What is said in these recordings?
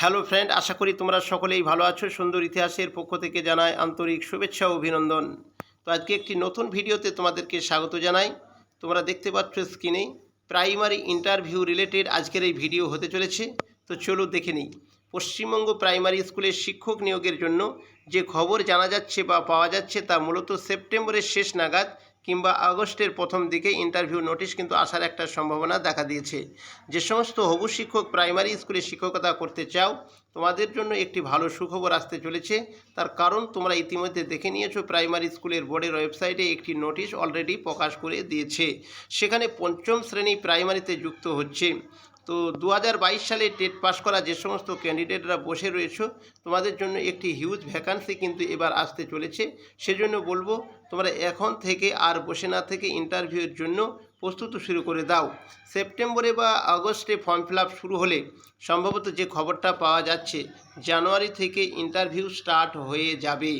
Hello friend আশা করি তোমরা সকলেই ভালো আছো। সুন্দর ইতিহাসের পক্ষ থেকে জানাই আন্তরিক শুভেচ্ছা ও অভিনন্দন। তো আজকে একটি নতুন ভিডিওতে তোমাদেরকে স্বাগত জানাই। তোমরা দেখতে পাচ্ছ স্ক্রিনে প্রাইমারি ইন্টারভিউ রিলেটেড আজকের এই ভিডিও হতে চলেছে। তো চলো দেখে নিই। পশ্চিমবঙ্গ প্রাইমারি স্কুলের শিক্ষক নিয়োগের জন্য যে খবর জানা যাচ্ছে বা পাওয়া যাচ্ছে তা মূলত সেপ্টেম্বরের শেষ নাগাদ কিংবা আগস্টের প্রথম দিকে ইন্টারভিউ নোটিশ কিন্তু আসার একটা সম্ভাবনা দেখা দিয়েছে। যে সমস্ত হবু শিক্ষক প্রাইমারি স্কুলে শিক্ষকতা করতে চাও, তোমাদের জন্য একটি ভালো সুখবর আসতে চলেছে। তার কারণ তোমরা ইতিমধ্যে দেখে নিয়েছো, প্রাইমারি স্কুলের বোর্ডের ওয়েবসাইটে একটি নোটিশ অলরেডি প্রকাশ করে দিয়েছে। সেখানে পঞ্চম শ্রেণি প্রাইমারিতে যুক্ত হচ্ছে। তো দু হাজার বাইশ সালে টেট পাস করা যে সমস্ত ক্যান্ডিডেটরা বসে রয়েছে, তোমাদের জন্য একটি হিউজ ভ্যাকান্সি কিন্তু এবার আসতে চলেছে। সেজন্য বলব, তোমরা এখন থেকে আর বসে না থেকে ইন্টারভিউয়ের জন্য প্রস্তুত শুরু করে দাও। সেপ্টেম্বরে বা আগস্টে ফর্ম ফিল শুরু হলে সম্ভবত যে খবরটা পাওয়া যাচ্ছে, জানুয়ারি থেকে ইন্টারভিউ স্টার্ট হয়ে যাবে।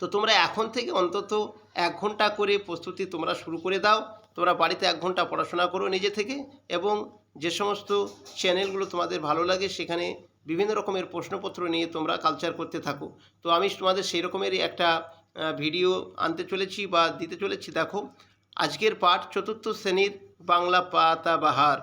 তো তোমরা এখন থেকে অন্তত এক ঘণ্টা করে প্রস্তুতি তোমরা শুরু করে দাও। তোমরা বাড়িতে এক ঘণ্টা পড়াশোনা করো নিজে থেকে এবং যে সমস্ত চ্যানেলগুলো তোমাদের ভালো লাগে সেখানে বিভিন্ন রকমের প্রশ্নপত্র নিয়ে তোমরা কালচার করতে থাকো। তো আমি তোমাদের সেই রকমেরই একটা ভিডিও আনতে চলেছি বা দিতে চলেছি। দেখো, আজকের পাঠ চতুর্থ শ্রেণির বাংলা পাতাবাহার।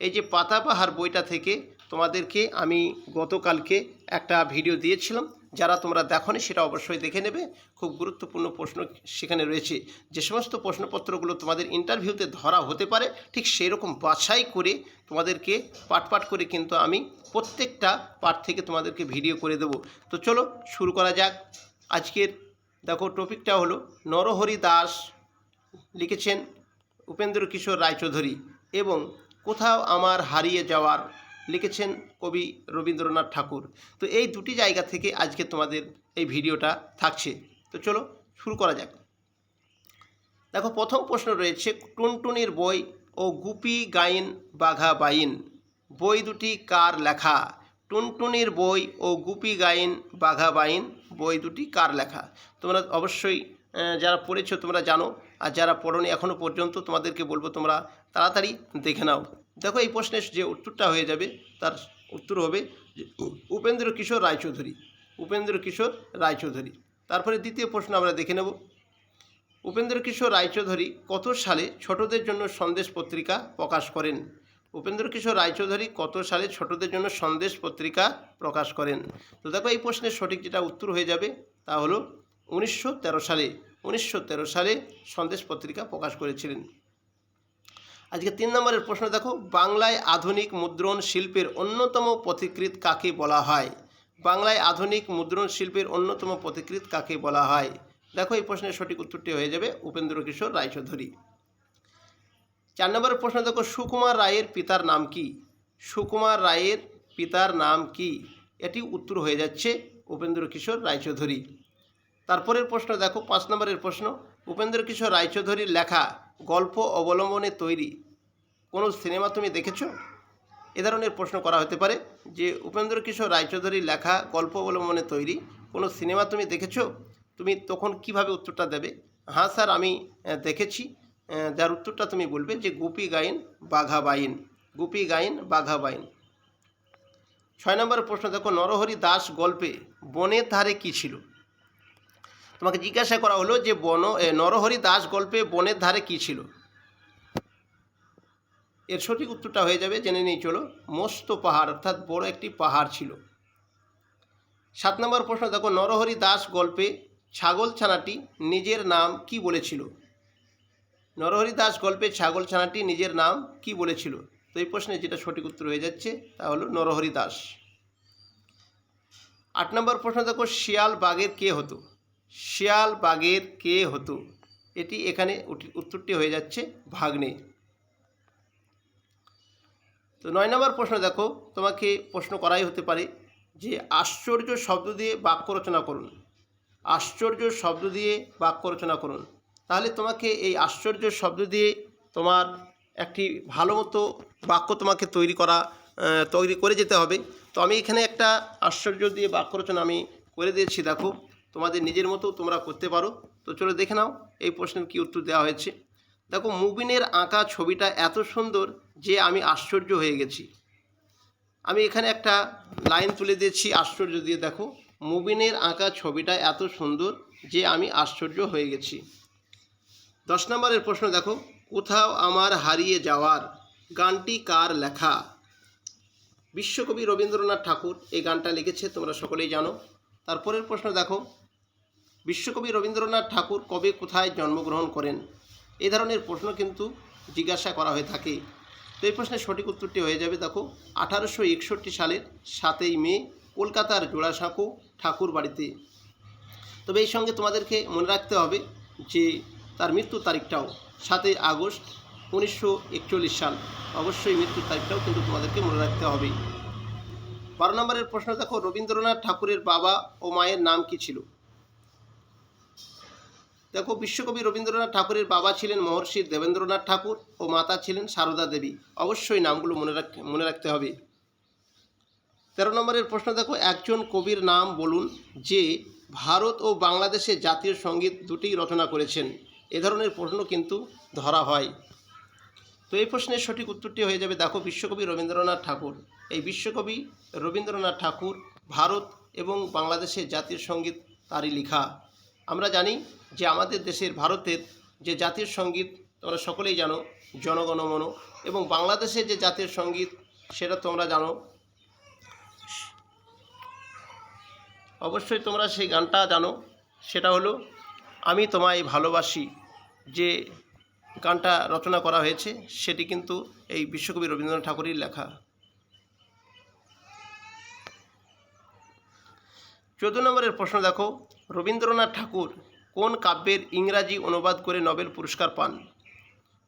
এই যে পাতাবাহার বইটা থেকে তোমাদেরকে আমি গতকালকে একটা ভিডিও দিয়েছিলাম। যারা তোমরা দেখোনি সেটা অবশ্যই দেখে নেবে। খুব গুরুত্বপূর্ণ প্রশ্ন সেখানে রয়েছে যে, সমস্ত প্রশ্নপত্রগুলো তোমাদের ইন্টারভিউতে ধরা হতে পারে। ঠিক সেই রকম বাছাই করে তোমাদেরকে পাট পাট করে কিন্তু আমি প্রত্যেকটা পাঠ থেকে তোমাদেরকে ভিডিও করে দেবো। তো চলো শুরু করা যাক। আজকের দেখো টপিকটা হলো নরহরি দাস লিখেছেন উপেন্দ্র কিশোর রায়চৌধুরী এবং কোথাও আমার হারিয়ে যাওয়ার লিখেছেন কবি রবীন্দ্রনাথ ঠাকুর। তো এই দুটি জায়গা থেকে আজকে তোমাদের এই ভিডিওটা থাকছে। তো চলো শুরু করা যাক। দেখো, প্রথম প্রশ্ন রয়েছে, টুনটুনির বই ও গুপি গাইন বাঘা বাইন, বই দুটি কার লেখা? টুনটুনির বই ও গুপি গাইন বাঘা বাইন, বই দুটি কার লেখা? তোমরা অবশ্যই যারা পড়েছো তোমরা জানো, আর যারা পড়োনি এখনও পর্যন্ত তোমাদেরকে বলব তোমরা তাড়াতাড়ি দেখে নাও। দেখো এই প্রশ্নের যে উত্তরটা হয়ে যাবে, তার উত্তর হবে উপেন্দ্র কিশোর রায়চৌধুরী, উপেন্দ্র কিশোর রায়চৌধুরী। তারপরে দ্বিতীয় প্রশ্ন আমরা দেখে নেব। উপেন্দ্র কিশোর রায়চৌধুরী কত সালে ছোটদের জন্য সন্দেশ পত্রিকা প্রকাশ করেন? উপেন্দ্র কিশোর রায়চৌধুরী কত সালে ছোটদের জন্য সন্দেশ পত্রিকা প্রকাশ করেন? তো দেখো এই প্রশ্নের সঠিক যেটা উত্তর হয়ে যাবে, তা হলো উনিশশো তেরো সালে, উনিশশো তেরো সালে সন্দেশ পত্রিকা প্রকাশ করেছিলেন। আজকে তিন নম্বরের প্রশ্ন দেখো, বাংলায় আধুনিক মুদ্রণ শিল্পের অন্যতম পথিকৃৎ কাকে বলা হয়? বাংলায় আধুনিক মুদ্রণ শিল্পের অন্যতম পথিকৃৎ কাকে বলা হয়? দেখো, এই প্রশ্নের সঠিক উত্তরটি হয়ে যাবে উপেন্দ্র কিশোর রায়চৌধুরী। চার নম্বরের প্রশ্ন দেখো, সুকুমার রায়ের পিতার নাম কি? সুকুমার রায়ের পিতার নাম কি? এটি উত্তর হয়ে যাচ্ছে উপেন্দ্র কিশোর রায়চৌধুরী। তারপরের প্রশ্ন দেখো, পাঁচ নম্বরের প্রশ্ন, উপেন্দ্র কিশোর রায়চৌধুরীর লেখা গল্প অবলম্বনে তৈরি কোনো সিনেমা তুমি দেখেছ? এ ধরনের প্রশ্ন করা হতে পারে যে উপেন্দ্র কিশোর রায়চৌধুরীর লেখা গল্প অবলম্বনে তৈরি কোনো সিনেমা তুমি দেখেছ? তুমি তখন কীভাবে উত্তরটা দেবে? হ্যাঁ স্যার, আমি দেখেছি। যার উত্তরটা তুমি বলবে যে গুপি গাইন, বাঘা বাইন। গুপি গাইন, বাঘা বাইন। ছয় নম্বরের প্রশ্ন, দেখো, নরহরি দাস গল্পে বনের ধারে কী ছিল? তোমাকে জিজ্ঞাসা করা হলো যে বন নরহরি দাস গল্পে বনের ধারে কী ছিল? এর সঠিক উত্তরটা হয়ে যাবে, জেনে নিই চলো। মস্ত পাহাড়, অর্থাৎ বড় একটি পাহাড় ছিল। সাত নম্বর প্রশ্ন, দেখো, নরহরি দাস গল্পে ছাগল ছানাটি নিজের নাম কি বলেছিল? নরহরি দাস গল্পে ছাগল ছানাটি নিজের নাম কি বলেছিল? তো এই প্রশ্নে যেটা সঠিক উত্তর হয়ে যাচ্ছে, তা হলো নরহরি দাস। আট নম্বর প্রশ্ন, দেখো, শিয়াল বাঘের কে হতো? শিয়াল বাঘের কে হতো? এটি এখানে উত্তরটি হয়ে যাচ্ছে ভাগ্নে। তো নয় নম্বর প্রশ্ন দেখো, তোমাকে প্রশ্ন করাই হতে পারে যে আশ্চর্য শব্দ দিয়ে বাক্য রচনা করুন। আশ্চর্য শব্দ দিয়ে বাক্য রচনা করুন। তাহলে তোমাকে এই আশ্চর্য শব্দ দিয়ে তোমার একটি ভালো মতো বাক্য তোমাকে তৈরি করা তৈরি করে যেতে হবে। তো আমি এখানে একটা আশ্চর্য দিয়ে বাক্য রচনা আমি করে দিয়েছি, দেখো। তোমাদের নিজের মতো তোমরা করতে পারো। তো চলো দেখে নাও, এই প্রশ্নের কী উত্তর দেওয়া হয়েছে। দেখো, মুবিনের আঁকা ছবিটা এত সুন্দর যে আমি আশ্চর্য হয়ে গেছি। আমি এখানে একটা লাইন তুলে দিয়েছি, আশ্চর্য দিয়ে দেখো। মুবিনের আঁকা ছবিটা এত সুন্দর যে আমি আশ্চর্য হয়ে গেছি। দশ নম্বরের প্রশ্ন দেখো, কোথাও আমার হারিয়ে যাওয়ার গানটি কার লেখা? বিশ্বকবি রবীন্দ্রনাথ ঠাকুর এই গানটা লিখেছে, তোমরা সকলেই জানো। তারপরের প্রশ্ন দেখো, বিশ্বকবি রবীন্দ্রনাথ ঠাকুর কবে কোথায় জন্মগ্রহণ করেন? এ ধরনের প্রশ্ন কিন্তু জিজ্ঞাসা করা হয়ে থাকে। তো এই প্রশ্নের সঠিক উত্তরটি হয়ে যাবে, দেখো, আঠারোশো একষট্টি সালের সাতই মে, কলকাতার জোড়াসাঁকো ঠাকুর বাড়িতে। তবে এই সঙ্গে তোমাদেরকে মনে রাখতে হবে যে তার মৃত্যু তারিখটাও সাতই আগস্ট উনিশশো একচল্লিশ সাল। অবশ্যই মৃত্যুর তারিখটাও কিন্তু তোমাদেরকে মনে রাখতে হবে। বারো নম্বরের প্রশ্ন, দেখো, রবীন্দ্রনাথ ঠাকুরের বাবা ও মায়ের নাম কি ছিল? দেখো, বিশ্বকবি রবীন্দ্রনাথ ঠাকুরের বাবা ছিলেন মহর্ষি দেবেন্দ্রনাথ ঠাকুর ও মাতা ছিলেন সারদা দেবী। অবশ্যই নামগুলো মনে রাখ, মনে রাখতে হবে। তেরো নম্বরের প্রশ্ন দেখো, একজন কবির নাম বলুন যে ভারত ও বাংলাদেশে জাতীয় সংগীত দুটি রচনা করেছেন। এ ধরনের প্রশ্ন কিন্তু ধরা হয়। তো এই প্রশ্নের সঠিক উত্তরটি হয়ে যাবে, দেখো, বিশ্বকবি রবীন্দ্রনাথ ঠাকুর। এই বিশ্বকবি রবীন্দ্রনাথ ঠাকুর ভারত এবং বাংলাদেশের জাতীয় সংগীত তারই লেখা। আমরা জানি যে আমাদের দেশের ভারতের যে জাতীয় সংগীত, তোমরা সকলেই জানো জনগণমন এবং বাংলাদেশের যে জাতীয় সংগীত, সেটা তোমরা জানো। অবশ্যই তোমরা সেই গানটা জানো। সেটা হলো, আমি তোমায় ভালোবাসি যে গানটা রচনা করা হয়েছে, সেটি কিন্তু এই বিশ্বকবি রবীন্দ্রনাথ ঠাকুরের লেখা। চোদ্দ নম্বরের প্রশ্ন দেখো রবীন্দ্রনাথ ঠাকুর কোন কাব্যের ইংরাজি অনুবাদ করে নোবেল পুরস্কার পান?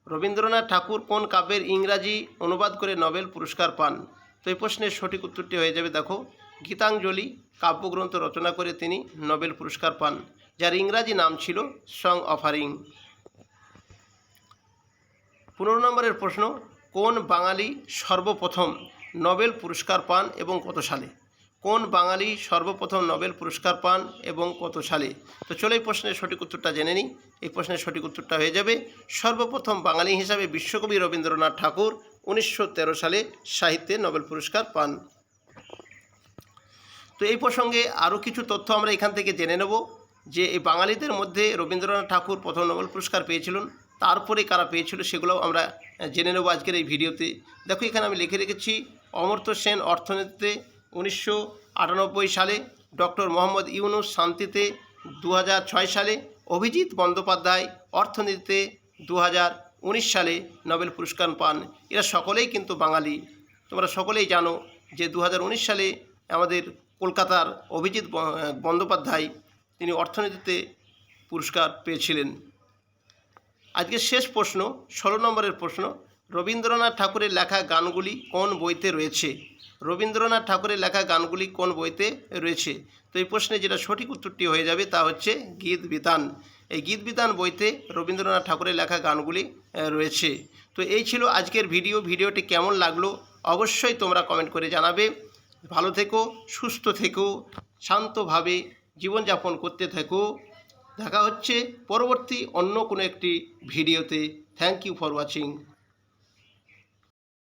রবীন্দ্রনাথ ঠাকুর কোন কাব্যের ইংরাজি অনুবাদ করে নোবেল পুরস্কার পান? তো এই প্রশ্নের সঠিক উত্তরটি হয়ে যাবে, দেখো। গীতাঞ্জলি কাব্যগ্রন্থ রচনা করে তিনি নোবেল পুরস্কার পান, যার ইংরাজি নাম ছিল সং অফারিং। পনেরো নম্বরের প্রশ্ন, কোন বাঙালি সর্বপ্রথম নোবেল পুরস্কার পান এবং কত সালে? কোন বাঙালি সর্বপ্রথম নোবেল পুরস্কার পান এবং কত সালে? তো চলো এই প্রশ্নের সঠিক উত্তরটা জেনে নিই। এই প্রশ্নের সঠিক উত্তরটা হয়ে যাবে, সর্বপ্রথম বাঙালি হিসাবে বিশ্বকবি রবীন্দ্রনাথ ঠাকুর উনিশশো তেরো সালে সাহিত্যে নোবেল পুরস্কার পান। তো এই প্রসঙ্গে আরও কিছু তথ্য আমরা এখান থেকে জেনে নেব যে এই বাঙালিদের মধ্যে রবীন্দ্রনাথ ঠাকুর প্রথম নোবেল পুরস্কার পেয়েছিলেন, তারপরে কারা পেয়েছিল সেগুলোও আমরা জেনে নেব আজকের এই ভিডিওতে। দেখো এখানে আমি লিখে রেখেছি, অমর্ত্য সেন অর্থনীতিতে উনিশশো আটানব্বই সালে ডক্টর মোহাম্মদ ইউনুস শান্তিতে দু সালে অভিজিৎ বন্দ্যোপাধ্যায় অর্থনীতিতে দু সালে নোবেল পুরস্কার পান। এরা সকলেই কিন্তু বাঙালি। তোমরা সকলেই জানো যে দু হাজার উনিশ সালে আমাদের কলকাতার অভিজিৎ বন্দ্যোপাধ্যায় তিনি অর্থনীতিতে পুরস্কার পেয়েছিলেন। আজকের শেষ প্রশ্ন, ষোলো নম্বরের প্রশ্ন, রবীন্দ্রনাথ ঠাকুরের লেখা গানগুলি কোন বইতে রয়েছে? রবীন্দ্রনাথ ঠাকুরের লেখা গানগুলি কোন বইতে রয়েছে? তো এই প্রশ্নে যেটা সঠিক উত্তরটি হয়ে যাবে তা হচ্ছে গীত বিতান। এই গীত বিতান বইতে রবীন্দ্রনাথ ঠাকুরের লেখা গানগুলি রয়েছে। তো এই ছিল আজকের ভিডিও। ভিডিওটি কেমন লাগল অবশ্যই তোমরা কমেন্ট করে জানাবে। ভালো থেকো, সুস্থ থেকো, শান্তভাবে জীবনযাপন করতে থেকো। দেখা হচ্ছে পরবর্তী অন্য কোনো একটি ভিডিওতে। Thank you for watching